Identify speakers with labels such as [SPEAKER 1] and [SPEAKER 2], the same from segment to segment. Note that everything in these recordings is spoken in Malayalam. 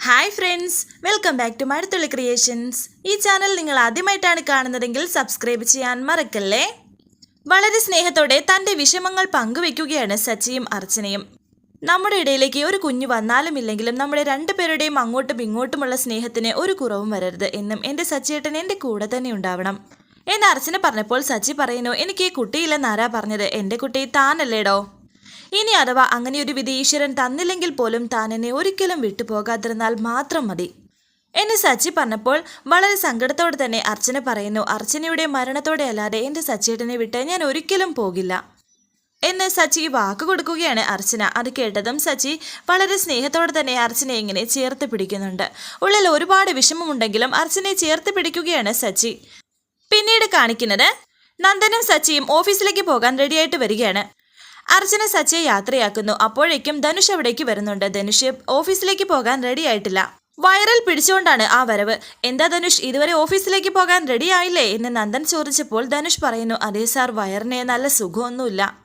[SPEAKER 1] Hi friends welcome back to Mazhathulli creations ഈ ചാനൽ നിങ്ങൾ ആദ്യമായിട്ടാണ് കാണുന്നതെങ്കിൽ സബ്സ്ക്രൈബ് ചെയ്യാൻ മറക്കല്ലേ? വളരെ സ്നേഹത്തോടെ തന്റെ വിഷമങ്ങൾ പങ്കുവെക്കുകയാണ് സച്ചിയും അർച്ചനയും. നമ്മുടെ ഇടയിലേക്ക് ഒരു കുഞ്ഞു വന്നാലും ഇല്ലെങ്കിലും നമ്മുടെ രണ്ടുപേരുടെയും അങ്ങോട്ടും ഇങ്ങോട്ടുമുള്ള സ്നേഹത്തിന് ഒരു കുറവും വരരുത് എന്നും എന്റെ സച്ചിയേട്ടൻ എന്റെ കൂടെ തന്നെ ഉണ്ടാവണം. എന്ന് അർച്ചന പറഞ്ഞപ്പോൾ സച്ചി പറയുന്നു എനിക്ക് ഈ കുട്ടിയില്ലെന്നാരാ പറഞ്ഞത്? എന്റെ കുട്ടി താനല്ലേടോ? ഇനി അഥവാ അങ്ങനെ ഒരു വിധി ഈശ്വരൻ തന്നില്ലെങ്കിൽ പോലും താൻ എന്നെ ഒരിക്കലും വിട്ടുപോകാതിരുന്നാൽ മാത്രം മതി. എന്നെ സച്ചി പറഞ്ഞപ്പോൾ വളരെ സങ്കടത്തോടെ തന്നെ അർച്ചന പറയുന്നു അർച്ചനയുടെ മരണത്തോടെ അല്ലാതെ എന്റെ സച്ചിയേട്ടനെ വിട്ട് ഞാൻ ഒരിക്കലും പോകില്ല. എന്ന് സച്ചി വാക്ക് കൊടുക്കുകയാണ് അർച്ചന. അത് കേട്ടതും സച്ചി വളരെ സ്നേഹത്തോടെ തന്നെ അർച്ചനയെ ഇങ്ങനെ ചേർത്ത് പിടിക്കുന്നുണ്ട്. ഉള്ളിൽ ഒരുപാട് വിഷമമുണ്ടെങ്കിലും അർച്ചനയെ ചേർത്ത് പിടിക്കുകയാണ് സച്ചി. പിന്നീട് കാണിക്കുന്നത് നന്ദനും സച്ചിയും ഓഫീസിലേക്ക് പോകാൻ റെഡിയായിട്ട് വരികയാണ്. അർച്ചന സച്ചയെ യാത്രയാക്കുന്നു. അപ്പോഴേക്കും ധനുഷ് അവിടേക്ക് വരുന്നുണ്ട്. ധനുഷ് ഓഫീസിലേക്ക് പോകാൻ റെഡി ആയിട്ടില്ല. വൈറൽ പിടിച്ചുകൊണ്ടാണ് ആ വരവ്. എന്താ ധനുഷ് ഇതുവരെ ഓഫീസിലേക്ക് പോകാൻ റെഡി ആയില്ലേ? എന്ന് നന്ദൻ ചോദിച്ചപ്പോൾ ധനുഷ് പറയുന്നു അതേ സാർ വയറിന് നല്ല സുഖമൊന്നുമില്ല.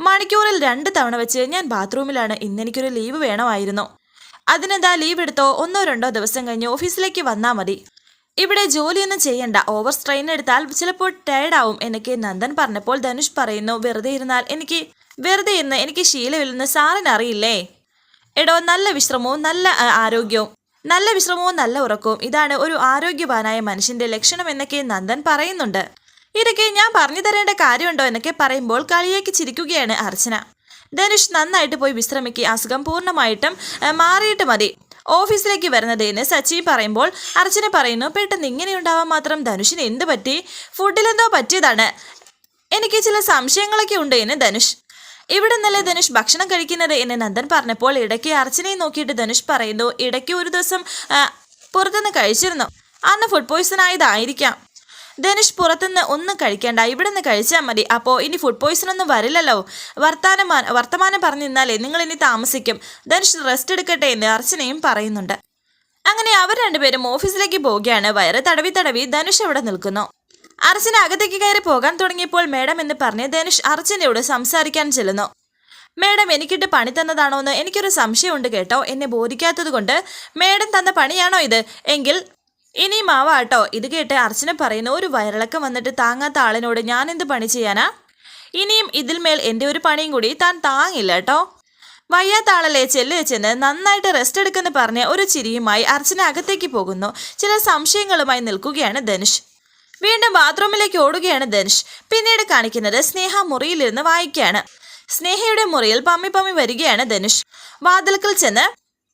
[SPEAKER 1] മണിക്കൂറിൽ രണ്ട് തവണ വെച്ച് ഞാൻ ബാത്റൂമിലാണ്. ഇന്നെനിക്കൊരു ലീവ് വേണമായിരുന്നു. അതിനെന്താ ലീവ് എടുത്തോ? ഒന്നോ രണ്ടോ ദിവസം കഴിഞ്ഞ് ഓഫീസിലേക്ക് വന്നാൽ മതി. ഇവിടെ ജോലിയൊന്നും ചെയ്യണ്ട. ഓവർ സ്ട്രെയിൻ എടുത്താൽ ചിലപ്പോൾ ടയർഡാവും എന്നൊക്കെ നന്ദൻ പറഞ്ഞപ്പോൾ ധനുഷ് പറയുന്നു വെറുതെ ഇരുന്നാൽ എനിക്ക് വെറുതെ ഇന്ന് എനിക്ക് ശീലമില്ലെന്ന് സാറിന് അറിയില്ലേ? എടോ നല്ല വിശ്രമവും നല്ല ആരോഗ്യവും നല്ല വിശ്രമവും നല്ല ഉറക്കവും ഇതാണ് ഒരു ആരോഗ്യവാനായ മനുഷ്യന്റെ ലക്ഷണം എന്നൊക്കെ നന്ദൻ പറയുന്നുണ്ട്. ഇതൊക്കെ ഞാൻ പറഞ്ഞു തരേണ്ട കാര്യമുണ്ടോ എന്നൊക്കെ പറയുമ്പോൾ കളിയേക്ക് ചിരിക്കുകയാണ് അർച്ചന. ധനുഷ് നന്നായിട്ട് പോയി വിശ്രമിക്കുക അസുഖം പൂർണമായിട്ടും മാറിയിട്ട് മതി. ഓഫീസിലേക്ക് വരുന്നതെന്ന് സച്ചി പറയുമ്പോൾ അർച്ചന പറയുന്നു പെട്ടെന്ന് ഇങ്ങനെ ഉണ്ടാവാൻ മാത്രം ധനുഷിന് എന്ത് പറ്റി? ഫുഡിലെന്തോ പറ്റിയതാണ്. എനിക്ക് ചില സംശയങ്ങളൊക്കെ ഉണ്ട് എന്ന് ധനുഷ്. ഇവിടെ നിന്നല്ലേ ധനുഷ് ഭക്ഷണം കഴിക്കുന്നത്? എന്ന് നന്ദൻ പറഞ്ഞപ്പോൾ ഇടയ്ക്ക് അർച്ചനയെ നോക്കിയിട്ട് ധനുഷ് പറയുന്നു ഇടയ്ക്ക് ഒരു ദിവസം പുറത്തുനിന്ന് കഴിച്ചിരുന്നു. അന്ന് ഫുഡ് പോയ്സൺ ആയതായിരിക്കാം. ധനുഷ് പുറത്തുനിന്ന് ഒന്നും കഴിക്കേണ്ട ഇവിടെ നിന്ന് കഴിച്ചാൽ മതി. അപ്പോൾ ഇനി ഫുഡ് പോയ്സൺ ഒന്നും വരില്ലല്ലോ. വർത്താനം വർത്തമാനം പറഞ്ഞു നിന്നാലേ നിങ്ങൾ ഇനി താമസിക്കും. ധനുഷ് റെസ്റ്റ് എടുക്കട്ടെ എന്ന് അർച്ചനയും പറയുന്നുണ്ട്. അങ്ങനെ അവർ രണ്ടുപേരും ഓഫീസിലേക്ക് പോവുകയാണ്. വയറ് തടവി തടവി ധനുഷ് അവിടെ നിൽക്കുന്നു. അർച്ചന അകത്തേക്ക് കയറി പോകാൻ തുടങ്ങിയപ്പോൾ മേഡം എന്ന് പറഞ്ഞ് ധനുഷ് അർച്ചനയോട് സംസാരിക്കാൻ ചെല്ലുന്നു. മേഡം എനിക്കിട്ട് പണി തന്നതാണോ എന്ന് എനിക്കൊരു സംശയമുണ്ട് കേട്ടോ. എന്നെ ബോധിക്കാത്തത് കൊണ്ട് മേഡം തന്ന പണിയാണോ ഇത്? എങ്കിൽ ഇനി മാവാട്ടോ. ഇത് കേട്ട് അർച്ചന പറയുന്ന ഒരു വയറിളക്കം വന്നിട്ട് താങ്ങാത്ത ആളിനോട് ഞാൻ എന്ത് പണി ചെയ്യാനാ? ഇനിയും ഇതിൽ മേൽ എന്റെ ഒരു പണിയും കൂടി താൻ താങ്ങില്ല കേട്ടോ. വയ്യാത്ത ആളല്ലേ ചെല്ല് ചെന്ന് നന്നായിട്ട് റെസ്റ്റ് എടുക്കെന്ന് പറഞ്ഞ് ഒരു ചിരിയുമായി അർച്ചന അകത്തേക്ക് പോകുന്നു. ചില സംശയങ്ങളുമായി നിൽക്കുകയാണ് ധനുഷ്. വീണ്ടും ബാത്റൂമിലേക്ക് ഓടുകയാണ് ധനുഷ്. പിന്നീട് കാണിക്കുന്നത് സ്നേഹ മുറിയിലിരുന്ന് വായിക്കുകയാണ്. സ്നേഹയുടെ മുറിയിൽ പമ്മി പമ്മി വരികയാണ് ധനുഷ്. വാതിൽക്കൽ ചെന്ന്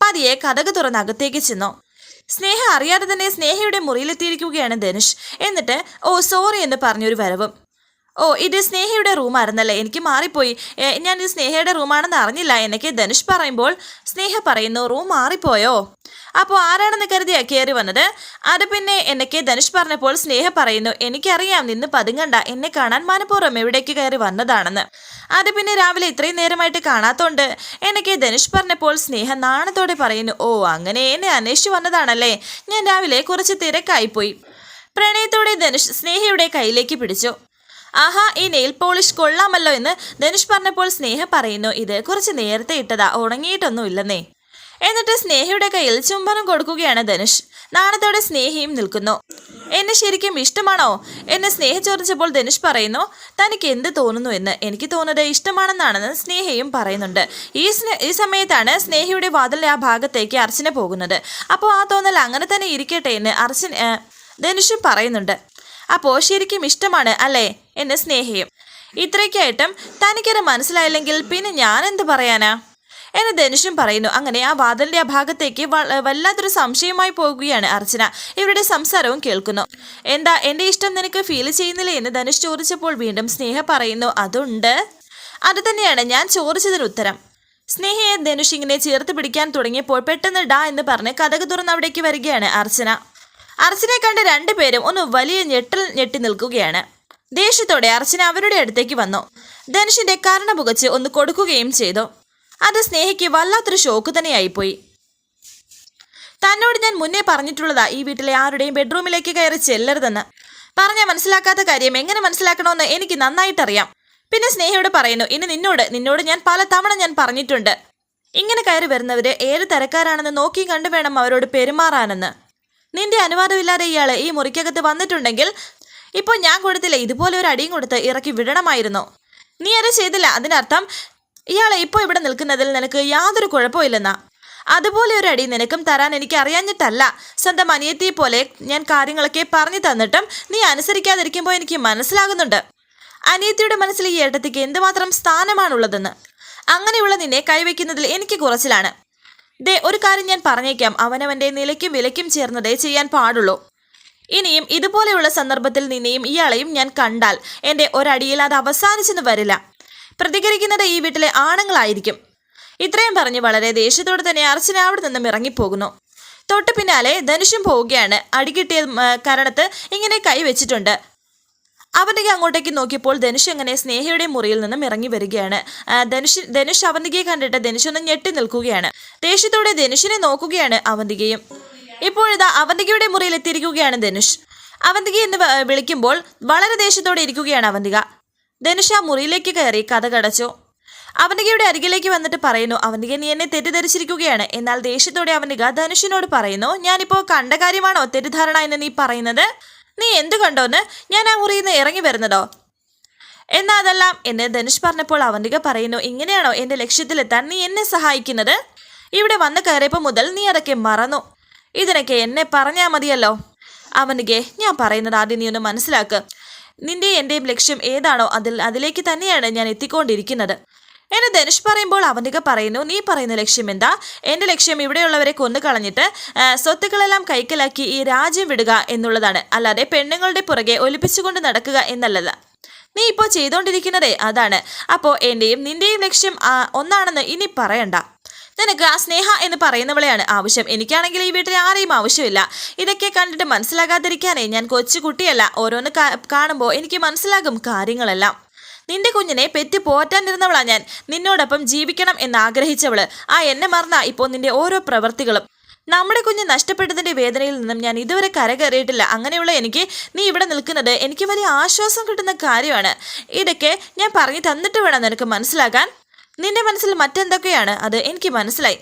[SPEAKER 1] പതിയെ കഥക് തുറന്ന് അകത്തേക്ക് ചെന്നു. സ്നേഹ അറിയാതെ തന്നെ സ്നേഹയുടെ മുറിയിലെത്തിയിരിക്കുകയാണ് ധനുഷ്. എന്നിട്ട് ഓ സോറി എന്ന് പറഞ്ഞൊരു വരവും. ഓ ഇത് സ്നേഹയുടെ റൂമായിരുന്നല്ലേ? എനിക്ക് മാറിപ്പോയി. ഞാൻ സ്നേഹയുടെ റൂമാണെന്ന് അറിഞ്ഞില്ല എന്നൊക്കെ ധനുഷ് പറയുമ്പോൾ സ്നേഹ പറയുന്നു റൂം മാറിപ്പോയോ? അപ്പോൾ ആരാണെന്ന് കരുതിയാ കയറി വന്നത്? അത് പിന്നെ എന്നൊക്കെ ധനുഷ് പറഞ്ഞപ്പോൾ സ്നേഹ പറയുന്നു എനിക്കറിയാം നിന്ന് പതുങ്ങണ്ട. എന്നെ കാണാൻ മനഃപൂർവം എവിടേക്ക് കയറി വന്നതാണെന്ന്. അത് പിന്നെ രാവിലെ ഇത്രയും നേരമായിട്ട് കാണാത്തോണ്ട് എന്നൊക്കെ ധനുഷ് പറഞ്ഞപ്പോൾ സ്നേഹ നാണത്തോടെ പറയുന്നു ഓ അങ്ങനെ എന്നെ അന്വേഷിച്ചു വന്നതാണല്ലേ. ഞാൻ രാവിലെ കുറച്ച് തിരക്കായിപ്പോയി. പ്രണയത്തോടെ ധനുഷ് സ്നേഹയുടെ കയ്യിലേക്ക് പിടിച്ചു. ആഹാ ഈ നെയിൽ പോളിഷ് കൊള്ളാമല്ലോ എന്ന് ധനുഷ് പറഞ്ഞപ്പോൾ സ്നേഹ പറയുന്നു ഇത് കുറച്ച് നേരത്തെ ഇട്ടതാ ഉണങ്ങിയിട്ടൊന്നും ഇല്ലെന്നേ. എന്നിട്ട് സ്നേഹിയുടെ കയ്യിൽ ചുംബനം കൊടുക്കുകയാണ് ധനുഷ്. നാണത്തോടെ സ്നേഹിയും നിൽക്കുന്നു. എന്നെ ശരിക്കും ഇഷ്ടമാണോ? എന്നെ സ്നേഹ ചോദിച്ചപ്പോൾ ധനുഷ് പറയുന്നു തനിക്ക് എന്ത് തോന്നുന്നു എന്ന്? എനിക്ക് തോന്നുന്നത് ഇഷ്ടമാണെന്നാണെന്ന് സ്നേഹയും പറയുന്നുണ്ട്. ഈ ഈ സമയത്താണ് സ്നേഹിയുടെ വാതിലെ ആ ഭാഗത്തേക്ക് അർച്ചന പോകുന്നത്. അപ്പോൾ ആ തോന്നൽ അങ്ങനെ തന്നെ ഇരിക്കട്ടെ എന്ന് അർച്ചന ഏ, ധനുഷും പറയുന്നുണ്ട്. അപ്പോൾ ശരിക്കും ഇഷ്ടമാണ് അല്ലേ? എന്ന് സ്നേഹയും. ഇത്രയ്ക്കായിട്ടും തനിക്കത് മനസ്സിലായില്ലെങ്കിൽ പിന്നെ ഞാൻ എന്ത് പറയാനാ? എന്ന് ധനുഷും പറയുന്നു. അങ്ങനെ ആ വാതിലിന്റെ ആ ഭാഗത്തേക്ക് വല്ലാത്തൊരു സംശയമായി പോകുകയാണ് അർച്ചന. ഇവരുടെ സംസാരവും കേൾക്കുന്നു. എന്താ എന്റെ ഇഷ്ടം നിനക്ക് ഫീൽ ചെയ്യുന്നില്ലേ? എന്ന് ധനുഷ് ചോദിച്ചപ്പോൾ വീണ്ടും സ്നേഹ പറയുന്നു അതുണ്ട്. അത് തന്നെയാണ് ഞാൻ ചോദിച്ചതിന് ഉത്തരം. സ്നേഹയെ ധനുഷ് ഇങ്ങനെ ചേർത്ത് പിടിക്കാൻ തുടങ്ങിയപ്പോൾ പെട്ടെന്ന് ഡാ എന്ന് പറഞ്ഞ് കഥക് തുറന്ന് അവിടേക്ക് വരികയാണ് അർച്ചന. അർച്ചനെ കണ്ട രണ്ടുപേരും ഒന്ന് വലിയ ഞെട്ടൽ ഞെട്ടി നിൽക്കുകയാണ്. ദേഷ്യത്തോടെ അർച്ചന അവരുടെ അടുത്തേക്ക് വന്നു. ധനുഷിന്റെ കരണ പുകച്ച് ഒന്ന് കൊടുക്കുകയും ചെയ്തു. അത് സ്നേഹയ്ക്ക് വല്ലാത്തൊരു ഷോക്ക് തന്നെയായിപ്പോയി. തന്നോട് ഞാൻ മുന്നേ പറഞ്ഞിട്ടുള്ളതാ ഈ വീട്ടിലെ ആരുടെയും ബെഡ്റൂമിലേക്ക് കയറി ചെല്ലരുതെന്ന്. പറഞ്ഞാൽ മനസ്സിലാക്കാത്ത കാര്യം എങ്ങനെ മനസ്സിലാക്കണമെന്ന് എനിക്ക് നന്നായിട്ടറിയാം. പിന്നെ സ്നേഹയോട് പറയുന്നു ഇനി നിന്നോട് നിന്നോട് ഞാൻ പല തവണ ഞാൻ പറഞ്ഞിട്ടുണ്ട്. ഇങ്ങനെ കയറി വരുന്നവര് ഏത് തരക്കാരാണെന്ന് നോക്കി കണ്ടു വേണം അവരോട് പെരുമാറാനെന്ന്. നിന്റെ അനുവാദമില്ലാതെ ഇയാൾ ഈ മുറിക്കകത്ത് വന്നിട്ടുണ്ടെങ്കിൽ ഇപ്പോൾ ഞാൻ കൊടുത്തില്ല ഇതുപോലെ ഒരു അടിയും കൊടുത്ത് ഇറക്കി വിടണമായിരുന്നു. നീ അത് ചെയ്തില്ല. അതിനർത്ഥം ഇയാളെ ഇപ്പോൾ ഇവിടെ നിൽക്കുന്നതിൽ നിനക്ക് യാതൊരു കുഴപ്പമില്ലെന്നാ. അതുപോലെ ഒരു അടി നിനക്കും തരാൻ എനിക്ക് അറിയാഞ്ഞിട്ടല്ല സ്വന്തം അനിയത്തിയെ പോലെ ഞാൻ കാര്യങ്ങളൊക്കെ പറഞ്ഞു തന്നിട്ടും നീ അനുസരിക്കാതിരിക്കുമ്പോൾ എനിക്ക് മനസ്സിലാകുന്നുണ്ട്. അനിയത്തിയുടെ മനസ്സിൽ ഈ ഏട്ടത്തിക്ക് എന്തുമാത്രം സ്ഥാനമാണുള്ളതെന്ന്. അങ്ങനെയുള്ള നിന്നെ കൈവയ്ക്കുന്നതിൽ എനിക്ക് കുറച്ചിലാണ്. ദേ ഒരു കാര്യം ഞാൻ പറഞ്ഞേക്കാം. അവനവന്റെ നിലയ്ക്കും വിലയ്ക്കും ചേർന്നതേ ചെയ്യാൻ പാടുള്ളൂ. ഇനിയും ഇതുപോലെയുള്ള സന്ദർഭത്തിൽ നിന്നെയും ഇയാളെയും ഞാൻ കണ്ടാൽ എന്റെ ഒരടിയിൽ അത് അവസാനിച്ചെന്ന് വരില്ല. പ്രതികരിക്കുന്നത് ഈ വീട്ടിലെ ആണുങ്ങളായിരിക്കും. ഇത്രയും പറഞ്ഞ് വളരെ ദേഷ്യത്തോടെ തന്നെ അർച്ചന അവിടെ നിന്നും ഇറങ്ങിപ്പോകുന്നു. തൊട്ട് പിന്നാലെ ധനുഷും പോവുകയാണ്. അടികിട്ടിയ കരണത്ത് ഇങ്ങനെ കൈവച്ചിട്ടുണ്ട് അവന്തിക അങ്ങോട്ടേക്ക് നോക്കിയപ്പോൾ ധനുഷ് അങ്ങനെ സ്നേഹയുടെ മുറിയിൽ നിന്നും ഇറങ്ങി വരികയാണ്. ധനുഷ് ധനുഷ് അവന്തികയെ കണ്ടിട്ട് ധനുഷ് ഒന്ന് ഞെട്ടി നിൽക്കുകയാണ്. ദേഷ്യത്തോടെ ധനുഷിനെ നോക്കുകയാണ് അവന്തികയും. ഇപ്പോഴിതാ അവന്തികയുടെ മുറിയിൽ എത്തിയിരിക്കുകയാണ് ധനുഷ്. അവന്തിക എന്ന് വിളിക്കുമ്പോൾ വളരെ ദേഷ്യത്തോടെ ഇരിക്കുകയാണ് അവന്തിക. ധനുഷ് ആ മുറിയിലേക്ക് കയറി കഥ കടച്ചു. അവനികയുടെ അരികിലേക്ക് വന്നിട്ട് പറയുന്നു അവനിക നീ എന്നെ തെറ്റിദ്ധരിച്ചിരിക്കുകയാണ്. എന്നാൽ ദേഷ്യത്തോടെ അവനിക ധനുഷിനോട് പറയുന്നു ഞാനിപ്പോ കണ്ട കാര്യമാണോ തെറ്റിദ്ധാരണ എന്ന് നീ പറയുന്നത്? നീ എന്തു കണ്ടോന്ന്? ഞാൻ ആ മുറിയിൽ നിന്ന് ഇറങ്ങി വരുന്നതോ? എന്നാ അതെല്ലാം എന്ന് ധനുഷ് പറഞ്ഞപ്പോൾ അവനിക പറയുന്നു ഇങ്ങനെയാണോ എന്റെ ലക്ഷ്യത്തിലെത്താൻ നീ എന്നെ സഹായിക്കുന്നത്? ഇവിടെ വന്ന് കയറിയപ്പോൾ മുതൽ നീ അതൊക്കെ മറന്നു. ഇതിനൊക്കെ എന്നെ പറഞ്ഞാൽ മതിയല്ലോ. അവനികെ ഞാൻ പറയുന്നത് ആദ്യം നീ ഒന്ന് മനസ്സിലാക്ക്. നിന്റെ എന്റെയും ലക്ഷ്യം ഏതാണോ അതിൽ അതിലേക്ക് തന്നെയാണ് ഞാൻ എത്തിക്കൊണ്ടിരിക്കുന്നത്. എന്നെ ധനുഷ് പറയുമ്പോൾ അവനിക പറയുന്നു നീ പറയുന്ന ലക്ഷ്യം എന്താ? എന്റെ ലക്ഷ്യം ഇവിടെയുള്ളവരെ കൊന്നു കളഞ്ഞിട്ട് സ്വത്തുക്കളെല്ലാം കൈക്കലാക്കി ഈ രാജ്യം വിടുക എന്നുള്ളതാണ്. അല്ലാതെ പെണ്ണുങ്ങളുടെ പുറകെ ഒലിപ്പിച്ചുകൊണ്ട് നടക്കുക എന്നല്ലത് നീ ഇപ്പോൾ ചെയ്തുകൊണ്ടിരിക്കുന്നതേ അതാണ്. അപ്പോൾ എന്റെയും നിന്റെയും ലക്ഷ്യം ഒന്നാണെന്ന് ഇനി പറയണ്ട. നിനക്ക് ആ സ്നേഹ എന്ന് പറയുന്നവളെയാണ് ആവശ്യം. എനിക്കാണെങ്കിൽ ഈ വീട്ടിൽ ആരെയും ആവശ്യമില്ല. ഇതൊക്കെ കണ്ടിട്ട് മനസ്സിലാകാതിരിക്കാനേ ഞാൻ കൊച്ചു കുട്ടിയല്ല ഓരോന്ന് കാണുമ്പോൾ എനിക്ക് മനസ്സിലാകും കാര്യങ്ങളെല്ലാം. നിന്റെ കുഞ്ഞിനെ പെറ്റി പോറ്റാനിരുന്നവളാ ഞാൻ. നിന്നോടൊപ്പം ജീവിക്കണം എന്ന് ആഗ്രഹിച്ചവൾ. ആ എന്നെ മറന്ന ഇപ്പോൾ നിന്റെ ഓരോ പ്രവൃത്തികളും നമ്മുടെ കുഞ്ഞ് നഷ്ടപ്പെട്ടതിന്റെ വേദനയിൽ നിന്നും ഞാൻ ഇതുവരെ കരകയറിയിട്ടില്ല. അങ്ങനെയുള്ള എനിക്ക് നീ ഇവിടെ നിൽക്കുന്നത് എനിക്ക് വലിയ ആശ്വാസം കിട്ടുന്ന കാര്യമാണ്. ഇതൊക്കെ ഞാൻ പറഞ്ഞു തന്നിട്ട് വേണം നിനക്ക് മനസ്സിലാക്കാൻ. നിന്റെ മനസ്സിൽ മറ്റെന്തൊക്കെയാണ്? അത് എനിക്ക് മനസ്സിലായി.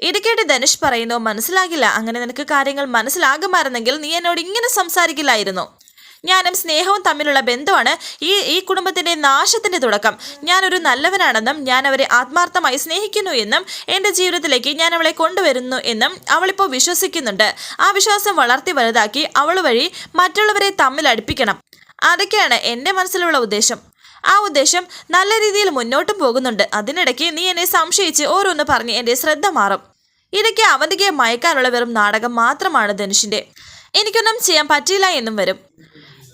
[SPEAKER 1] ഇത് കേട്ട് ധനുഷ് പറയുന്നു മനസ്സിലാകില്ല. അങ്ങനെ നിനക്ക് കാര്യങ്ങൾ മനസ്സിലാകുമായിരുന്നെങ്കിൽ നീ എന്നോട് ഇങ്ങനെ സംസാരിക്കില്ലായിരുന്നു? ഞാനും സ്നേഹവും തമ്മിലുള്ള ബന്ധമാണ് ഈ ഈ കുടുംബത്തിന്റെ നാശത്തിന്റെ തുടക്കം. ഞാനൊരു നല്ലവനാണെന്നും ഞാൻ അവരെ ആത്മാർത്ഥമായി സ്നേഹിക്കുന്നു എന്നും എന്റെ ജീവിതത്തിലേക്ക് ഞാൻ അവളെ കൊണ്ടുവരുന്നു എന്നും അവളിപ്പോൾ വിശ്വസിക്കുന്നുണ്ട്. ആ വിശ്വാസം വളർത്തി വലുതാക്കി അവൾ വഴി മറ്റുള്ളവരെ തമ്മിൽ അടുപ്പിക്കണം. അതൊക്കെയാണ് എന്റെ മനസ്സിലുള്ള ഉദ്ദേശം. ആ ഉദ്ദേശം നല്ല രീതിയിൽ മുന്നോട്ടും പോകുന്നുണ്ട്. അതിനിടയ്ക്ക് നീ എന്നെ സംശയിച്ച് ഓരോന്ന് പറഞ്ഞ് എന്റെ ശ്രദ്ധ മാറും. ഇടയ്ക്ക് അവന്തികയെ മയക്കാനുള്ള വെറും നാടകം മാത്രമാണ് ധനുഷിന്റെ. എനിക്കൊന്നും ചെയ്യാൻ പറ്റില്ല എന്നും വരും.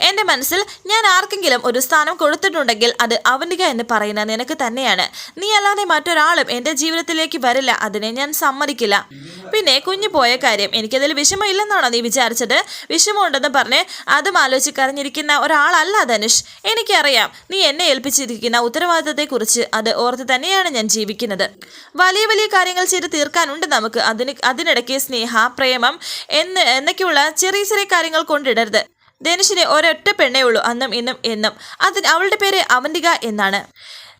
[SPEAKER 1] എന്റെ മനസ്സിൽ ഞാൻ ആർക്കെങ്കിലും ഒരു സ്ഥാനം കൊടുത്തിട്ടുണ്ടെങ്കിൽ അത് അവന്തിക എന്ന് പറയുന്ന നിനക്ക് തന്നെയാണ്. നീ അല്ലാതെ മറ്റൊരാളും എന്റെ ജീവിതത്തിലേക്ക് വരില്ല. അതിനെ ഞാൻ സമ്മതിക്കില്ല. പിന്നെ കുഞ്ഞു പോയ കാര്യം. എനിക്കതിൽ വിഷമമില്ലെന്നാണോ നീ വിചാരിച്ചത്? വിഷമമുണ്ടെന്ന് പറഞ്ഞ് അതും ആലോചിച്ച് കരഞ്ഞിരിക്കുന്ന ഒരാളല്ല ധനുഷ്. എനിക്കറിയാം നീ എന്നെ ഏൽപ്പിച്ചിരിക്കുന്ന ഉത്തരവാദിത്തത്തെക്കുറിച്ച് അത് ഓർത്ത് തന്നെയാണ് ഞാൻ ജീവിക്കുന്നത്. വലിയ വലിയ കാര്യങ്ങൾ ചെയ്ത് തീർക്കാനുണ്ട് നമുക്ക്. അതിന് അതിനിടയ്ക്ക് സ്നേഹ പ്രേമം എന്ന് എന്നൊക്കെയുള്ള ചെറിയ ചെറിയ കാര്യങ്ങൾ കൊണ്ടിടരുത്. ധനുഷിനെ ഒരൊറ്റ പെണ്ണേ ഉള്ളൂ. അന്നും ഇന്നും എന്നും. അതിന് അവളുടെ പേര് അവന്തിക എന്നാണ്.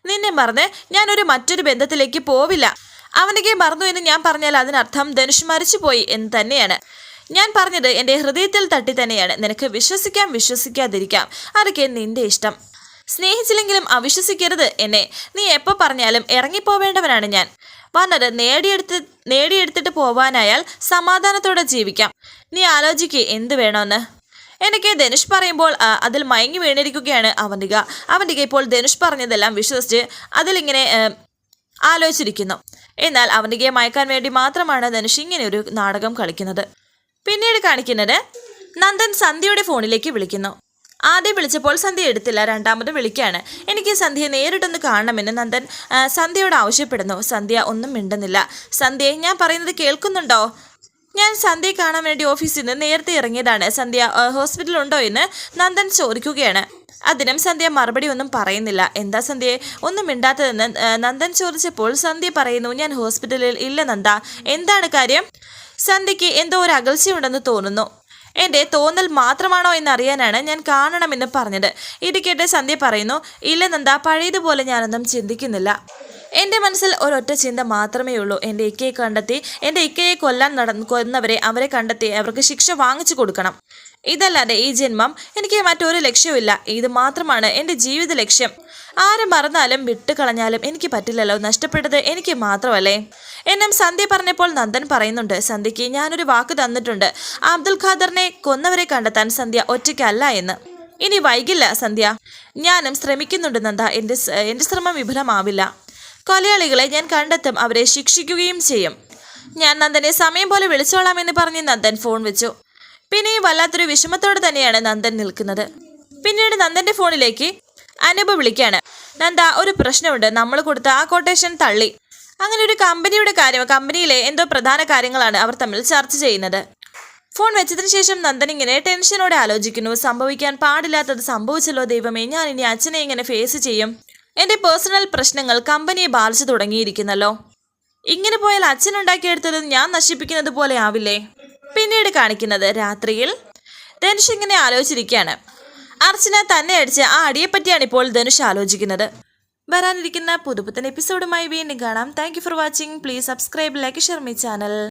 [SPEAKER 1] നിന്നെ മറന്ന് ഞാനൊരു മറ്റൊരു ബന്ധത്തിലേക്ക് പോവില്ല. അവന്തികയെ മറന്നു എന്ന് ഞാൻ പറഞ്ഞാൽ അതിനർത്ഥം ധനുഷ് മരിച്ചുപോയി എന്ന് തന്നെയാണ്. ഞാൻ പറഞ്ഞത് എന്റെ ഹൃദയത്തിൽ തട്ടി തന്നെയാണ്. നിനക്ക് വിശ്വസിക്കാം വിശ്വസിക്കാതിരിക്കാം. അതൊക്കെ നിന്റെ ഇഷ്ടം. സ്നേഹിച്ചില്ലെങ്കിലും അവിശ്വസിക്കരുത് എന്നെ. നീ എപ്പോൾ പറഞ്ഞാലും ഇറങ്ങിപ്പോവേണ്ടവനാണ് ഞാൻ. വന്നത് നേടിയെടുത്ത് നേടിയെടുത്തിട്ട് പോവാനായാൽ സമാധാനത്തോടെ ജീവിക്കാം. നീ ആലോചിക്ക് എന്ത് വേണമെന്ന് എനിക്ക് ധനുഷ് പറയുമ്പോൾ അതിൽ മയങ്ങി വീണിരിക്കുകയാണ് അവന്തിക. അവന്തിക ഇപ്പോൾ ധനുഷ് പറഞ്ഞതെല്ലാം വിശ്വസിച്ച് അതിലിങ്ങനെ ആലോചിച്ചിരിക്കുന്നു. എന്നാൽ അവനികയെ മയക്കാൻ വേണ്ടി മാത്രമാണ് ധനുഷ് ഇങ്ങനെ ഒരു നാടകം കളിക്കുന്നത്. പിന്നീട് കാണിക്കുന്നത് നന്ദൻ സന്ധ്യയുടെ ഫോണിലേക്ക് വിളിക്കുന്നു. ആദ്യം വിളിച്ചപ്പോൾ സന്ധ്യ എടുത്തില്ല രണ്ടാമത് വിളിക്കുകയാണ് എനിക്ക് സന്ധ്യയെ നേരിട്ടൊന്ന് കാണണമെന്ന് നന്ദൻ സന്ധ്യയോട് ആവശ്യപ്പെടുന്നു. സന്ധ്യ ഒന്നും മിണ്ടുന്നില്ല. സന്ധ്യയെ ഞാൻ പറയുന്നത് കേൾക്കുന്നുണ്ടോ? ഞാൻ സന്ധ്യയെ കാണാൻ വേണ്ടി ഓഫീസിൽ നിന്ന് നേരത്തെ ഇറങ്ങിയതാണ്. സന്ധ്യ ഹോസ്പിറ്റലുണ്ടോ എന്ന് നന്ദൻ ചോദിക്കുകയാണ്. അതിനും സന്ധ്യ മറുപടി ഒന്നും പറയുന്നില്ല. എന്താ സന്ധ്യയെ ഒന്നും മിണ്ടാത്തതെന്ന് നന്ദൻ ചോദിച്ചപ്പോൾ സന്ധ്യ പറയുന്നു ഞാൻ ഹോസ്പിറ്റലിൽ ഇല്ല നന്ദ. എന്താണ് കാര്യം? സന്ധ്യയ്ക്ക് എന്തോ ഒരു അകൽച്ചയുണ്ടെന്ന് തോന്നുന്നു. എന്റെ തോന്നൽ മാത്രമാണോ എന്നറിയാനാണ് ഞാൻ കാണണമെന്ന് പറഞ്ഞത്. ഇത് കേട്ട് സന്ധ്യ പറയുന്നു ഇല്ല നന്ദ. പഴയതുപോലെ ഞാനൊന്നും ചിന്തിക്കുന്നില്ല. എന്റെ മനസ്സിൽ ഒരൊറ്റ ചിന്ത മാത്രമേ ഉള്ളൂ. എന്റെ ഇക്കയെ കണ്ടെത്തി എന്റെ ഇക്കയെ കൊല്ലാൻ നട കൊന്നവരെ അവരെ കണ്ടെത്തി അവർക്ക് ശിക്ഷ വാങ്ങിച്ചു കൊടുക്കണം. ഇതല്ലാതെ ഈ ജന്മം എനിക്ക് മറ്റൊരു ലക്ഷ്യമില്ല ഇത് മാത്രമാണ് എന്റെ ജീവിത ലക്ഷ്യം. ആരും മറന്നാലും വിട്ടുകളഞ്ഞാലും എനിക്ക് പറ്റില്ലല്ലോ. നഷ്ടപ്പെട്ടത് എനിക്ക് മാത്രമല്ലേ? എന്നും സന്ധ്യ പറഞ്ഞപ്പോൾ നന്ദൻ പറയുന്നുണ്ട് സന്ധ്യയ്ക്ക് ഞാനൊരു വാക്ക് തന്നിട്ടുണ്ട്. അബ്ദുൽ ഖാദറിനെ കൊന്നവരെ കണ്ടെത്താൻ സന്ധ്യ ഒറ്റയ്ക്കല്ല എന്ന്. ഇനി വൈകില്ല സന്ധ്യ. ഞാനും ശ്രമിക്കുന്നുണ്ട് നന്ദ. എന്റെ എന്റെ ശ്രമം വിഫലമാവില്ല. കൊലയാളികളെ ഞാൻ കണ്ടെത്തും അവരെ ശിക്ഷിക്കുകയും ചെയ്യും. ഞാൻ നന്ദനെ സമയം പോലെ വിളിച്ചോളാമെന്ന് പറഞ്ഞ് നന്ദൻ ഫോൺ വെച്ചു. പിന്നെയും വല്ലാത്തൊരു വിഷമത്തോടെ തന്നെയാണ് നന്ദൻ നിൽക്കുന്നത്. പിന്നീട് നന്ദന്റെ ഫോണിലേക്ക് അനൂപ് വിളിക്കാണ്. നന്ദ ഒരു പ്രശ്നമുണ്ട്. നമ്മൾ കൊടുത്ത ആ കൊട്ടേഷൻ തള്ളി. അങ്ങനെ ഒരു കമ്പനിയുടെ കാര്യം കമ്പനിയിലെ എന്തോ പ്രധാന കാര്യങ്ങളാണ് അവർ തമ്മിൽ ചർച്ച ചെയ്യുന്നത്. ഫോൺ വെച്ചതിന് ശേഷം നന്ദൻ ഇങ്ങനെ ടെൻഷനോടെ ആലോചിക്കുന്നു. സംഭവിക്കാൻ പാടില്ലാത്തത് സംഭവിച്ചല്ലോ ദൈവമേ ഞാൻ ഇനി അച്ഛനെ ഇങ്ങനെ ഫേസ് ചെയ്യും? എന്റെ പേഴ്സണൽ പ്രശ്നങ്ങൾ കമ്പനിയെ ബാധിച്ചു തുടങ്ങിയിരിക്കുന്നല്ലോ. ഇങ്ങനെ പോയാൽ അച്ഛൻ ഉണ്ടാക്കിയെടുത്തത് ഞാൻ നശിപ്പിക്കുന്നത് പോലെ ആവില്ലേ? പിന്നീട് കാണിക്കുന്നത് രാത്രിയിൽ ധനുഷ് ഇങ്ങനെ ആലോചിച്ചിരിക്കുകയാണ്. അർച്ചന തന്നെ അടിച്ച് ആ അടിയെപ്പറ്റിയാണ് ഇപ്പോൾ ധനുഷ് ആലോചിക്കുന്നത്. വരാനിരിക്കുന്ന പുതുപുത്തൻ എപ്പിസോഡുമായി വീണ്ടും കാണാം. Thank for watching please subscribe like share my channel